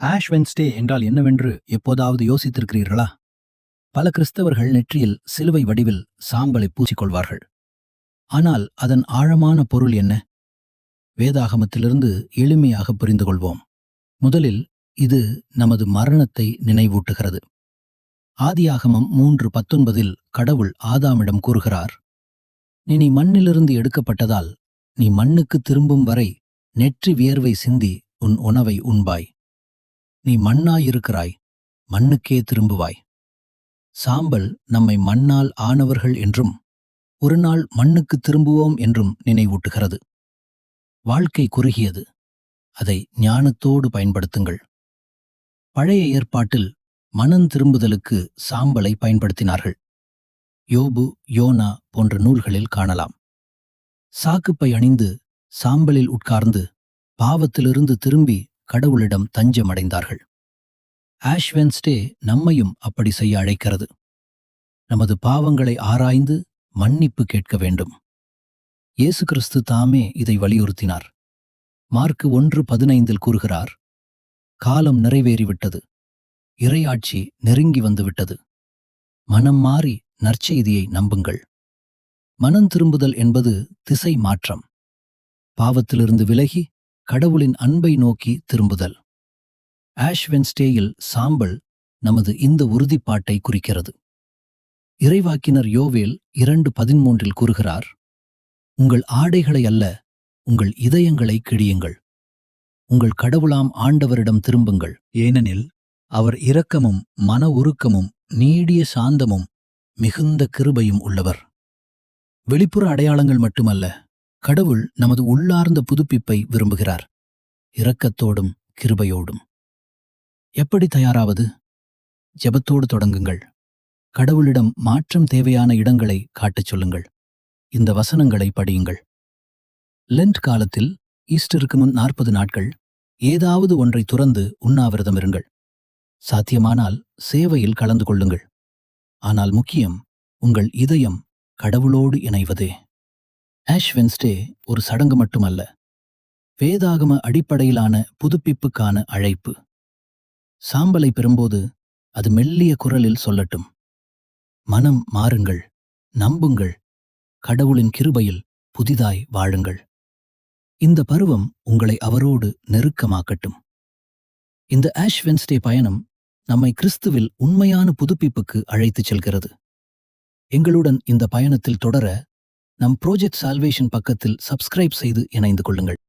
Ash Wednesday என்றால் என்னவென்று எப்போதாவது யோசித்திருக்கிறீர்களா? பல கிறிஸ்தவர்கள் நெற்றியில் சிலுவை வடிவில் சாம்பலை பூசிக்கொள்வார்கள். ஆனால் அதன் ஆழமான பொருள் என்ன? வேதாகமத்திலிருந்து எளிமையாக புரிந்து கொள்வோம் முதலில் இது நமது மரணத்தை நினைவூட்டுகிறது. ஆதியாகமம் மூன்று பத்தொன்பதில் கடவுள் ஆதாமிடம் கூறுகிறார் நீ நீ மண்ணிலிருந்து எடுக்கப்பட்டதால் நீ மண்ணுக்கு திரும்பும் வரை நெற்றி வியர்வை சிந்தி உன் உணவை உண்பாய். நீ மண்ணாயிருக்கிறாய் மண்ணுக்கே திரும்புவாய். சாம்பல் நம்மை மண்ணால் ஆனவர்கள் என்றும் ஒரு நாள் மண்ணுக்கு திரும்புவோம் என்றும் நினைவூட்டுகிறது. வாழ்க்கை குறுகியது அதை ஞானத்தோடு பயன்படுத்துங்கள். பழைய ஏற்பாட்டில் மனம் திரும்புதலுக்கு சாம்பலை பயன்படுத்தினார்கள். யோபு யோனா போன்ற நூல்களில் காணலாம். சாக்குப்பை அணிந்து சாம்பலில் உட்கார்ந்து பாவத்திலிருந்து திரும்பி கடவுளிடம் தஞ்சமடைந்தார்கள். ஆஷ் வென்ஸ்டே நம்மையும் அப்படி செய்ய அழைக்கிறது. நமது பாவங்களை ஆராய்ந்து மன்னிப்பு கேட்க வேண்டும். இயேசு கிறிஸ்து தாமே இதை வலியுறுத்தினார். மார்க்கு ஒன்று பதினைந்தில் கூறுகிறார் காலம் நிறைவேறிவிட்டது இறையாட்சி நெருங்கி வந்துவிட்டது. மனம் மாறி நற்செய்தியை நம்புங்கள். மனம் திரும்புதல் என்பது திசை மாற்றம். பாவத்திலிருந்து விலகி கடவுளின் அன்பை நோக்கி திரும்புதல். ஆஷ் வென்ஸ்டேயில் சாம்பல் நமது இந்த உறுதிப்பாட்டை குறிக்கிறது. இறைவாக்கினர் யோவேல் இரண்டு பதிமூன்றில் கூறுகிறார் உங்கள் ஆடைகளை அல்ல உங்கள் இதயங்களை கிழியுங்கள். உங்கள் கடவுளாம் ஆண்டவரிடம் திரும்புங்கள். ஏனெனில் அவர் இரக்கமும் மன உருக்கமும் நீடிய சாந்தமும் மிகுந்த கிருபையும் உள்ளவர். வெளிப்புற அடையாளங்கள் மட்டுமல்ல கடவுள் நமது உள்ளார்ந்த புதுப்பிப்பை விரும்புகிறார். இரக்கத்தோடும் கிருபையோடும். எப்படி தயாராவது? ஜெபத்தோடு தொடங்குங்கள். கடவுளிடம் மாற்றம் தேவையான இடங்களை காட்டச் சொல்லுங்கள். இந்த வசனங்களை படியுங்கள். லெண்ட் காலத்தில் ஈஸ்டருக்கு முன் நாற்பது நாட்கள் ஏதாவது ஒன்றை துறந்து உண்ணாவிரதம் இருங்கள். சாத்தியமானால் சேவையில் கலந்து கொள்ளுங்கள். ஆனால் முக்கியம் உங்கள் இதயம் கடவுளோடு இணைவதே. ஆஷ் வென்ஸ்டே ஒரு சடங்கு மட்டுமல்ல வேதாகம அடிப்படையிலான புதுப்பிப்புக்கான அழைப்பு. சாம்பலை பெறும்போது அது மெல்லிய குரலில் சொல்லட்டும். மனம் மாறுங்கள் நம்புங்கள் கடவுளின் கிருபையில் புதிதாய் வாழுங்கள். இந்த பருவம் உங்களை அவரோடு நெருக்கமாக்கட்டும். இந்த ஆஷ் வென்ஸ்டே பயணம் நம்மை கிறிஸ்துவில் உண்மையான புதுப்பிப்புக்கு அழைத்துச் செல்கிறது. எங்களுடன் இந்த பயணத்தில் தொடர நம் ப்ரோஜெக்ட் சால்வேஷன் பக்கத்தில் சப்ஸ்கிரைப் செய்து இணைந்து கொள்ளுங்கள்.